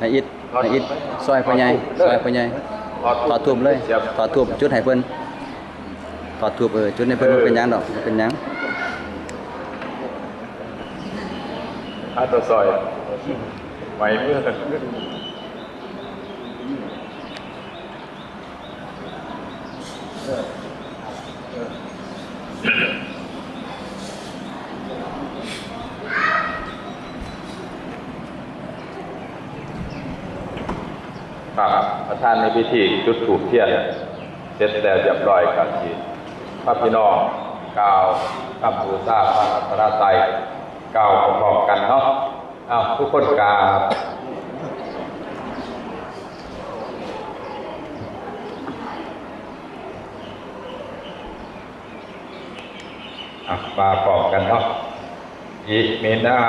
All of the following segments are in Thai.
นายอิดนายอิดซอยพ่อใหญ่ซอยพ่อใหญ่ถอดทูบเลยถอดทูบจุดให้เพิ่นถอดทูบเออจุดให้เพิ่นบ่เป็นหยังดอกบ่เป็นหยังอาตัวซอยไหวเมื่อครับ ประธานในพิธีจุดถูกเทียนเสร็จแล้วเรียบร้อยครับทีพระพี่น้องกล่าวคำบูชาพระรัตนตรัยกล่าวพร้อมกันเนาะเอาทุกคนกราบอะมาพร้อมกันเนาะอิมินา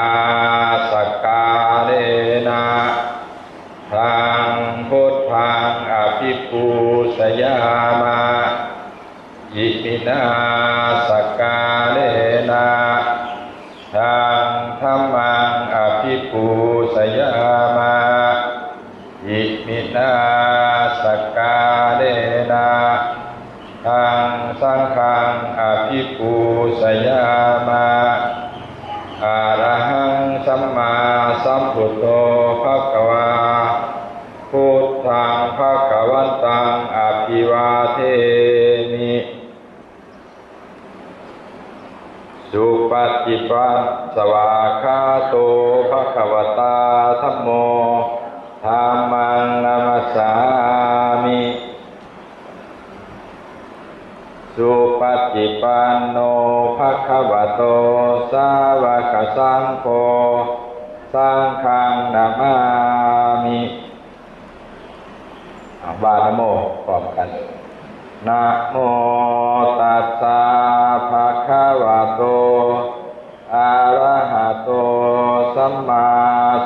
สกาเลนะทาง พุทธังอภิปูสยามาอิมินาสกกาเลนะทางธรรมังอภิปูสยามาอิมินาสกกาเลนะทางสังฆังอภิปูสยามาอะระหังสัมมาสัมพุทโธภะคะวา พุทธังภะคะวันตังอภิวาเทมิ สุ ปฏิปันสวาคาโตภะคะวตาธัมโมธัมมังนามัสสามิสุปฏิปันโนภะคะวะโต สาวกสังโฆสังฆังนามามิอ่าบานะโมพร้อมกันนะโม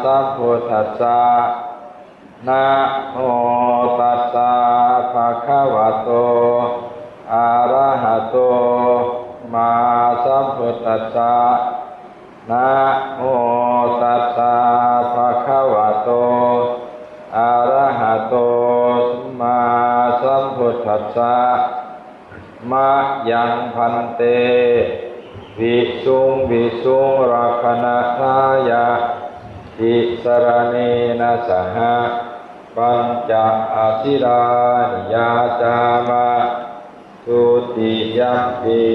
สัมพุทธัสสะนะโมตัสสะภะคะวะโตอะระหะโตมาสัมพุทธัสสะนะโมตัสสะภะคะวะโตอะระหะโตสัมมาสัมพุทธัสสะมะยังพันเต วิสุงวิสุงรักขณทายะ อิสรเนนะสหะปัญจอาศิลานิยาจามะทุติยัมปิ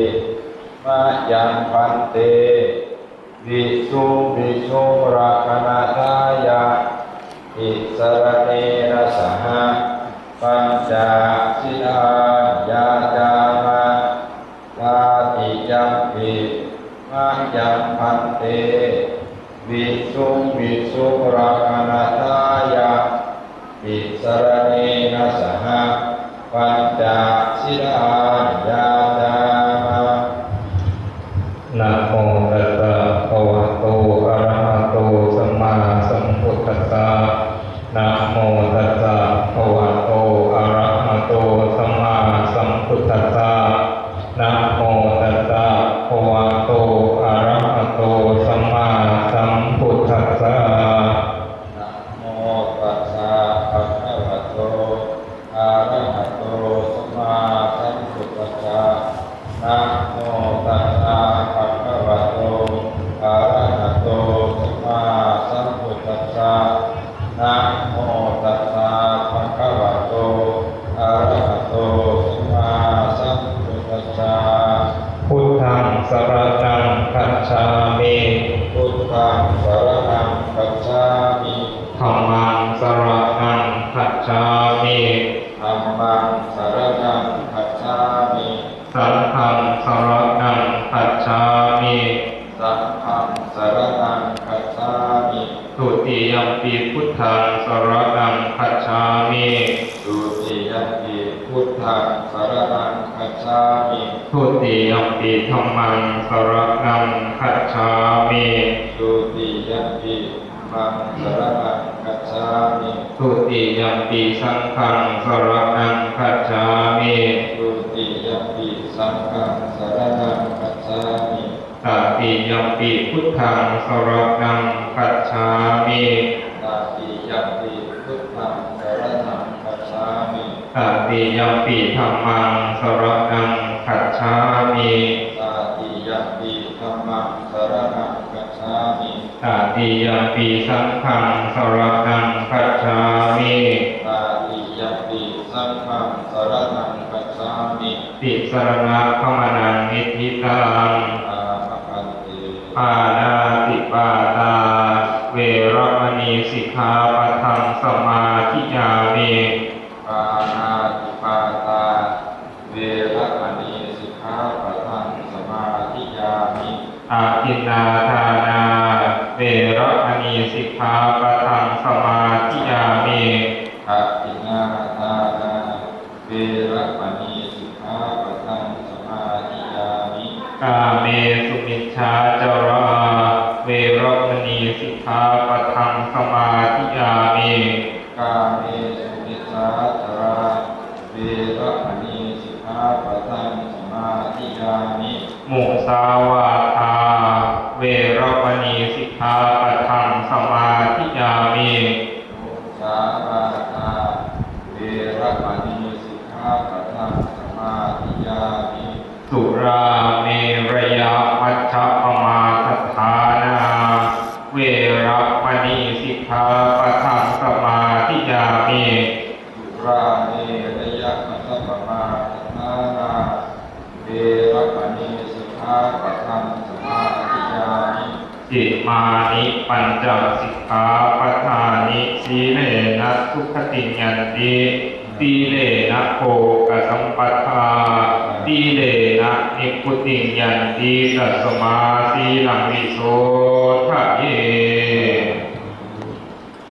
มะยังพันเตวิสุวิสุรักขณทายะอิสรเนนะสหะปัญจศิลานิยาจามะตาติยัมปิมะยังพันเต วิสุ สรณังคัจฉามิ ยัมปิพุทธังสรณังคัจฉามิทุติยมปีธัมมังสรณังคัจฉามิสุติยัมปิมังสรณังคัจฉามิทุติยมปีสังฆังสรณังคัจฉามิสุติยัมปิสังฆังสรณังคัจฉามิตติยมปีพุทธังสรณังคัจฉามิตาติยัมปิ ตติยมปีธรรมังสรนังขัจฉามิตาติยมปีธรรมังสรณังกัจฉามิตติยมปีสังฆังสรนังขัจฉามิตาติยมปีสังฆังสรณังกัจฉามิติสรณะขมานังนิธิตังอาภคันติปานาติปาตา เวรมณีสิกขาปะทังสมาธิยามิ ปานาติปาตา เวรมณีสิกขาปะทังสมาธิยามิ อา ทินนาทานาเวรมณีสิกขาปะทังสมาธิยามิอาทินนาทานาเวรมณีสิกขาปะทังสมาธิยามิกาเมสุมิชฌาจาราเวรมณีสิกขาปะทังสมาธิยามิกาเมสุมิสาจาราเวรมณีสิกขาปะทังสมาธิยามิมุสาวาทา เวรมณีสิกขาปะทังสมาธิยามิ มุสาวาทาเวรมณีสิกขาปะทังสมาธิยามิ สุราเมรยามัชฌะปมาสถานา เวรมณีสิกขาปะทังสมาธิยามิสุราเมรยามัสสปมาสถานา เวรมณีสิกขาปะทังส มิจิมานิปัญจสิกขาปทานิสีเลนะสุขติญญันติตีเลนะโภกสัมปทาตีเลนะนิพุติญญันติสัสมาสีลังวิโสทะเย